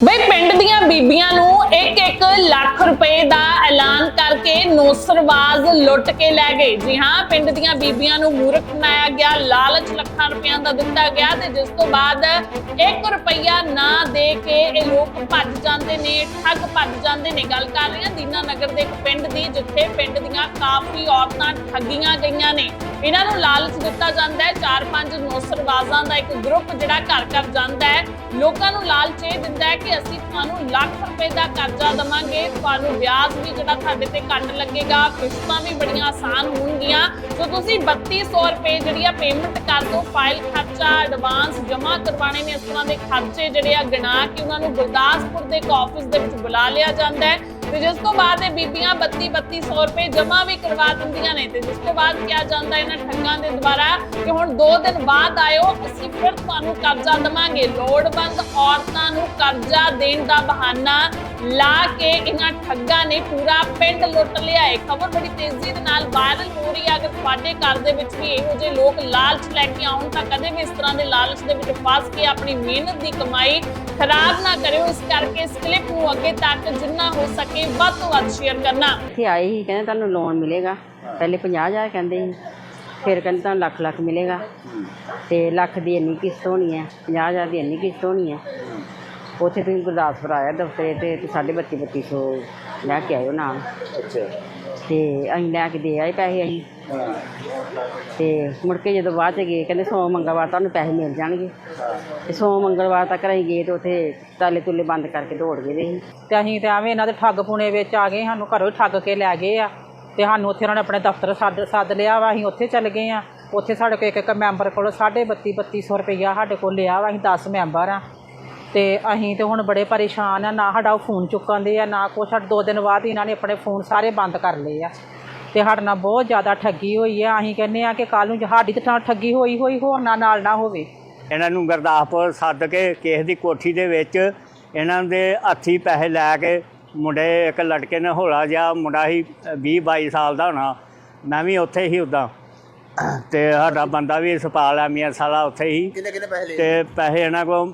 ਬਈ ਪਿੰਡ ਦੀਆਂ ਬੀਬੀਆਂ ਨੂੰ ਨੌਸਰਵਾਜ਼ ਲੁੱਟ ਕੇ ਲੈ ਗਏ। ਜੀ ਹਾਂ, ਪਿੰਡ ਦੀਆਂ ਬੀਬੀਆਂ ਨੂੰ ਮੂਰਖ ਬਣਾਇਆ ਗਿਆ, ਲਾਲਚ ਲੱਖਾਂ ਰੁਪਈਆਂ ਦਾ ਦਿੱਤਾ ਗਿਆ ਤੇ ਜਿਸ ਤੋਂ ਬਾਅਦ 1 ਰੁਪਈਆ ਨਾ ਦੇ ਕੇ ਇਹ ਲੋਕ ਭੱਜ ਜਾਂਦੇ ਨੇ, ਠੱਗ ਭੱਜ ਜਾਂਦੇ ਨੇ। ਗੱਲ ਕਰ ਰਹੇ ਹਾਂ ਦੀਨਾ ਨਗਰ ਦੇ ਇੱਕ ਪਿੰਡ ਦੀ, ਜਿੱਥੇ ਪਿੰਡ ਦੀਆਂ ਕਾਫੀ ਔਰਤਾਂ ਠੱਗੀਆਂ ਗਈਆਂ ਨੇ। ਇਹਨਾਂ ਨੂੰ ਲਾਲਚ ਦਿੱਤਾ ਜਾਂਦਾ ਹੈ। ਚਾਰ ਪੰਜ ਨੌਸਰਵਾਜ਼ਾਂ ਦਾ ਇੱਕ ਗਰੁੱਪ ਜਿਹੜਾ ਘਰ ਘਰ ਜਾਂਦਾ ਹੈ। ਲੋਕਾਂ ਨੂੰ ਲਾਲਚ ਇਹ ਦਿੰਦਾ ਹੈ ਕਿ ਅਸੀਂ ਤੁਹਾਨੂੰ ਲੱਖ ਰੁਪਏ ਦਾ ਕਰਜ਼ਾ ਦਵਾਂਗੇ, ਤੁਹਾਨੂੰ ਵਿਆਜ ਵੀ ਜਿਹੜਾ ਤੁਹਾਡੇ ਤੇ ਘੱਟ ਲੱਗੇਗਾ, ਕਿਸ਼ਤਾਂ ਵੀ ਬੜੀਆਂ ਆਸਾਨ ਹੋਣਗੀਆਂ। ਸੋ ਤੁਸੀਂ 3200 ਰੁਪਏ ਜਿਹੜੀ ਆ ਪੇਮੈਂਟ ਕਰ ਦਿਓ ਫਾਈਲ ਖਰਚਾ ਐਡਵਾਂਸ ਜਮ੍ਹਾਂ ਕਰਵਾਣੇ ਨੇ, ਇਸ ਤਰ੍ਹਾਂ ਦੇ ਖਰਚੇ ਜਿਹੜੇ ਆ ਗਿਣਾ ਕੇ ਉਹਨਾਂ ਨੂੰ ਗੁਰਦਾਸਪੁਰ ਦੇ ਇੱਕ ਆਫਿਸ ਦੇ ਵਿੱਚ ਬੁਲਾ ਲਿਆ ਜਾਂਦਾ ਹੈ। ਤੇ ਜਿਸ ਤੋਂ ਬਾਅਦ ਇਹ ਬੀਬੀਆਂ 32 3200 ਰੁਪਏ ਜਮ੍ਹਾਂ ਵੀ ਕਰਵਾ ਦਿੰਦੀਆਂ ਨੇ। ਤੇ ਜਿਸ ਤੋਂ ਬਾਅਦ ਕਿਹਾ ਜਾਂਦਾ ਇਹਨਾਂ ਠੱਗਾਂ ਦੇ ਦੁਆਰਾ ਕਿ ਹੁਣ 2 ਦਿਨ ਬਾਅਦ ਆਇਓ, ਅਸੀਂ ਫਿਰ ਤੁਹਾਨੂੰ ਕਰਜ਼ਾ ਦਵਾਂਗੇ। ਲੋੜਵੰਦ ਔਰਤਾਂ ਨੂੰ ਕਰਜ਼ਾ ਦੇਣ ਦਾ ਬਹਾਨਾ ਲਾ ਕੇ ਇਹਨਾਂ ਠੱਗਾਂ ਨੇ ਪੂਰਾ ਪਿੰਡ ਲੁੱਟ ਲਿਆ ਹੈ। ਖਬਰ ਬੜੀ ਤੇਜ਼ੀ ਦੇ ਨਾਲ ਵਾਇਰਲ ਹੋ ਰਹੀ ਹੈ। ਅਗਰ ਤੁਹਾਡੇ ਘਰ ਦੇ ਵਿੱਚ ਵੀ ਇਹੋ ਜਿਹੇ ਲੋਕ ਲਾਲਚ ਲੈ ਕੇ ਆਉਣ, ਤਾਂ ਕਦੇ ਵੀ ਇਸ ਤਰ੍ਹਾਂ ਦੇ ਲਾਲਚ ਦੇ ਵਿੱਚ ਫਸ ਕੇ ਆਪਣੀ ਮਿਹਨਤ ਦੀ ਕਮਾਈ ਖਰਾਬ ਨਾ ਕਰਿਓ। ਇਸ ਕਰਕੇ ਇਸ ਕਲਿੱਪ ਨੂੰ ਅੱਗੇ ਤੱਕ ਜਿੰਨਾ ਹੋ ਸਕੇ ਵੱਧ ਤੋਂ ਵੱਧ ਸ਼ੇਅਰ ਕਰਨਾ। ਇੱਥੇ ਆਏ ਹੀ ਕਹਿੰਦੇ ਤੁਹਾਨੂੰ ਲੋਨ ਮਿਲੇਗਾ। ਪਹਿਲੇ 50000 ਕਹਿੰਦੇ ਸੀ, ਫਿਰ ਕਹਿੰਦੇ ਤੁਹਾਨੂੰ ਲੱਖ ਲੱਖ ਮਿਲੇਗਾ। ਤੇ ਲੱਖ ਦੀ ਇੰਨੀ ਕਿਸ਼ਤ ਹੋਣੀ ਹੈ 50000 ਦੀ ਇੰਨੀ ਕਿਸ਼ਤ ਹੋਣੀ ਹੈ। ਉੱਥੇ ਤੁਸੀਂ ਗੁਰਦਾਸਪੁਰ ਆਇਆ ਦਫ਼ਤਰੇ ਤੇ ਤੇ ਸਾਢੇ ਬੱਤੀ ਬੱਤੀ ਸੌ ਲੈ ਕੇ ਆਇਓ ਨਾਲ। ਅੱਛਾ। ਤੇ ਅਸੀਂ ਲੈ ਕੇ ਦੇ ਆਏ ਪੈਸੇ ਅਸੀਂ। ਤੇ ਮੁੜ ਕੇ ਜਦੋਂ ਬਾਅਦ ਚ ਗਏ ਕਹਿੰਦੇ ਸੋਮ ਮੰਗਲਵਾਰ ਤੁਹਾਨੂੰ ਪੈਸੇ ਮਿਲ ਜਾਣਗੇ। ਤੇ ਸੋਮ ਮੰਗਲਵਾਰ ਤੱਕ ਅਸੀਂ ਗਏ ਤੇ ਉੱਥੇ ਤਾਲੇ ਤੁਲੇ ਬੰਦ ਕਰਕੇ ਦੌੜ ਗਏ ਦੇ ਸੀ। ਤੇ ਅਸੀਂ ਤੇ ਐਵੇਂ ਇਹਨਾਂ ਦੇ ਠੱਗ ਪੁਣੇ ਵਿੱਚ ਆ ਗਏ ਸਾਨੂੰ ਘਰੋਂ ਠੱਗ ਕੇ ਲੈ ਗਏ ਆ। ਤੇ ਸਾਨੂੰ ਉੱਥੇ ਉਹਨਾਂ ਨੇ ਆਪਣੇ ਦਫ਼ਤਰ ਸੱਦ ਸੱਦ ਲਿਆ ਵਾ ਅਸੀਂ ਉੱਥੇ ਚੱਲ ਗਏ ਆ। ਉੱਥੇ ਸਾਡੇ ਕੋਲ ਇੱਕ ਇੱਕ ਮੈਂਬਰ ਕੋਲ 32 3200 ਰੁਪਈਆ ਸਾਡੇ ਕੋਲ ਲਿਆ ਵਾ ਅਸੀਂ 10 ਮੈਂਬਰ ਆ। ਤੇ ਅਸੀਂ ਤੇ ਹੁਣ ਬੜੇ ਪਰੇਸ਼ਾਨ ਆ, ਨਾ ਸਾਡਾ ਉਹ ਫੋਨ ਚੁੱਕਣ ਆ, ਨਾ ਕੁਛ। ਸਾਡੇ ਦੋ ਦਿਨ ਬਾਅਦ ਹੀ ਇਹਨਾਂ ਨੇ ਆਪਣੇ ਫੋਨ ਸਾਰੇ ਬੰਦ ਕਰ ਲਏ ਆ। ਤੇ ਸਾਡੇ ਨਾਲ ਬਹੁਤ ਜ਼ਿਆਦਾ ਠੱਗੀ ਹੋਈ ਆ। ਅਸੀਂ ਕਹਿੰਦੇ ਆ ਕਿ ਕੱਲ ਨੂੰ ਸਾਡੀ ਤੇ ਠੱਗੀ ਹੋਈ ਹੋਈ, ਹੋਰ ਨਾ ਨਾਲ ਨਾ ਹੋਵੇ। ਇਹਨਾਂ ਨੂੰ ਗੁਰਦਾਸਪੁਰ ਸੱਦ ਕੇ ਕਿਸੇ ਦੀ ਕੋਠੀ ਦੇ ਵਿੱਚ ਇਹਨਾਂ ਦੇ ਹੱਥੀ ਪੈਸੇ ਲੈ ਕੇ ਮੁੰਡੇ, ਇੱਕ ਲੜਕੇ ਨੇ ਹੌਲਾ ਜਿਹਾ, ਮੁੰਡਾ ਹੀ 20 22 ਸਾਲ ਦਾ ਹੋਣਾ। ਮੈਂ ਵੀ ਉੱਥੇ ਹੀ ਉਦਾਂ। ਤੇ ਸਾਡਾ ਬੰਦਾ ਵੀ ਸਪਾਲ ਆ ਮੀਆਂ ਸਾਲਾ ਉੱਥੇ ਹੀ। ਕਿੰਨੇ ਕਿੰਨੇ ਪੈਸੇ ਲਏ ਤੇ ਪੈਸੇ ਇਹਨਾਂ ਕੋ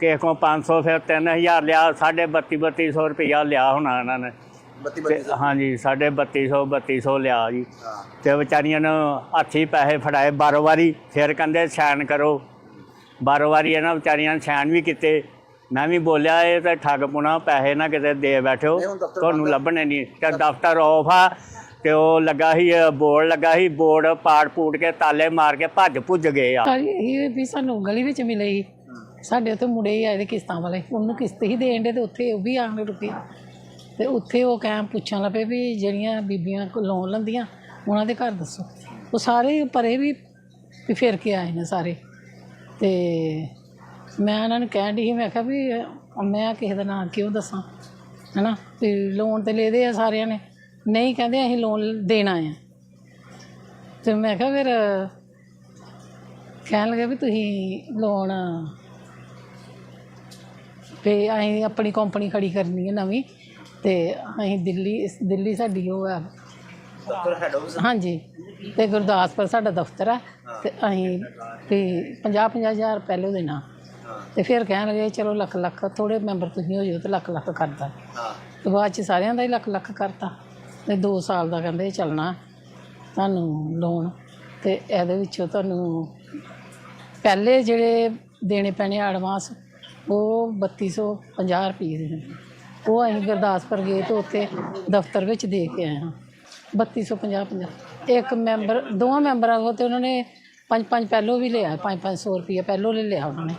ਕਿਸੇ ਕੋ 500 ਫਿਰ 3000 ਲਿਆ ਸਾਢੇ 32 3200 ਰੁਪਇਆ ਲਿਆ ਹੋਣਾ ਇਹਨਾਂ ਨੇ। 32 ਤੇ 32 ਹਾਂਜੀ ਸਾਢੇ 3200 3200 ਲਿਆ ਜੀ। ਤੇ ਵਿਚਾਰੀਆਂ ਨੂੰ ਹੱਥੀ ਪੈਸੇ ਫੜਾਏ ਬਾਰੋ ਵਾਰੀ ਫਿਰ ਕਹਿੰਦੇ ਸਾਈਨ ਕਰੋ। ਬਾਰੋ ਵਾਰੀ ਇਹਨਾਂ ਵਿਚਾਰੀਆਂ ਨੇ ਸਾਈਨ ਵੀ ਕੀਤੇ। ਮੈਂ ਵੀ ਬੋਲਿਆ ਇਹ ਤਾਂ ਠੱਗ ਪੁਣਾ ਪੈਸੇ ਨਾ ਕਿਤੇ ਦੇ ਬੈਠੋ। ਤੁਹਾਨੂੰ। ਲੱਭਣੇ ਨਹੀਂ। ਤੇ ਦਫ਼ਤਰ ਆਫ ਆ। ਤੇ ਉਹ ਲੱਗਾ ਸੀ ਬੋਰਡ ਲੱਗਾ ਸੀ, ਬੋਰਡ ਪਾੜ ਪੂੜ ਕੇ ਤਾਲੇ ਮਾਰ ਕੇ ਭੱਜ ਭੁੱਜ ਗਏ ਆ। ਇਹ ਵੀ ਸਾਨੂੰ ਗਲੀ ਵਿੱਚ ਮਿਲੇਗੀ ਸਾਡੇ ਉੱਥੇ ਮੁੰਡੇ ਹੀ ਆਏ ਦੇ ਕਿਸ਼ਤਾਂ ਵਾਲੇ। ਉਹਨੂੰ ਕਿਸ਼ਤ ਹੀ ਦੇਣ ਦੇ ਤੇ ਉੱਥੇ ਉਹ ਵੀ ਆਣ ਰੁਕੇ ਤੇ ਉੱਥੇ ਉਹ ਕਹਿ ਪੁੱਛਣ ਲੱਪੇ ਵੀ ਜਿਹੜੀਆਂ ਬੀਬੀਆਂ ਕੋਲ ਲੋਨ ਲੈਂਦੀਆਂ, ਉਹਨਾਂ ਦੇ ਘਰ ਦੱਸੋ। ਉਹ ਸਾਰੇ ਪਰੇ ਵੀ ਵੀ ਫਿਰ ਕੇ ਆਏ ਨੇ ਸਾਰੇ। ਤੇ ਮੈਂ ਉਹਨਾਂ ਨੂੰ ਕਹਿਣ ਦੀ ਸੀ, ਮੈਂ ਕਿਹਾ ਵੀ ਮੈਂ ਕਿਸੇ ਦਾ ਨਾਂ ਕਿਉਂ ਦੱਸਾਂ? ਹੈਨਾ? ਤੇ ਲੋਨ ਤੇ ਲੈਦੇ ਆ ਸਾਰਿਆਂ ਨੇ। ਨਹੀਂ ਕਹਿੰਦੇ ਅਸੀਂ ਲੋਨ ਦੇਣਾ ਆ ਤੇ ਮੈਂ ਕਿਹਾ ਫਿਰ ਕਹਿਣ ਲੱਗੇ ਵੀ ਤੁਸੀਂ ਲੋਨ ਤੇ ਅਸੀਂ ਆਪਣੀ ਕੰਪਨੀ ਖੜੀ ਕਰਨੀ ਹੈ ਨਵੀਂ ਤੇ ਅਸੀਂ ਦਿੱਲੀ ਦਿੱਲੀ ਸਾਡੀ ਉਹ ਹੈ। ਹਾਂਜੀ ਤੇ ਗੁਰਦਾਸਪੁਰ ਸਾਡਾ ਦਫ਼ਤਰ ਹੈ। ਤੇ ਅਸੀਂ ਤੇ 50 50 ਹਜ਼ਾਰ ਪਹਿਲੇ ਦੇਣਾ। ਤੇ ਫਿਰ ਕਹਿਣ ਲੱਗੇ ਚਲੋ ਲੱਖ ਲੱਖ ਥੋੜੇ ਮੈਂਬਰ ਤੁਸੀਂ ਹੋ ਜਾਓ ਤੇ ਲੱਖ ਲੱਖ ਕਰਦਾ ਹਾਂ। ਤੇ ਬਾਅਦ ਚ ਸਾਰਿਆਂ ਦਾ ਹੀ ਲੱਖ ਲੱਖ ਕਰਤਾ। ਤੇ 2 ਸਾਲ ਦਾ ਕਹਿੰਦੇ ਚੱਲਣਾ ਤੁਹਾਨੂੰ ਲੋਨ ਤੇ ਇਹਦੇ ਵਿੱਚੋਂ ਤੁਹਾਨੂੰ ਪਹਿਲੇ ਜਿਹੜੇ ਦੇਣੇ ਪੈਣੇ ਐਡਵਾਂਸ ਉਹ 3250 ਰੁਪਏ ਦੇ ਉਹ ਅਸੀਂ ਗੁਰਦਾਸਪੁਰ ਗਏ ਤੇ ਉੱਥੇ ਦਫ਼ਤਰ ਵਿੱਚ ਦੇ ਕੇ ਆਏ ਹਾਂ। 3250 50 ਇੱਕ ਮੈਂਬਰ ਦੋਵਾਂ ਮੈਂਬਰਾਂ ਕੋਲ ਤੇ ਉਹਨਾਂ ਨੇ ਪੰਜ ਪੰਜ ਪਹਿਲੋਂ ਵੀ ਲਿਆ, ਪੰਜ ਪੰਜ ਸੌ ਰੁਪਏ ਪਹਿਲੋਂ ਲੈ ਲਿਆ ਉਹਨਾਂ ਨੇ।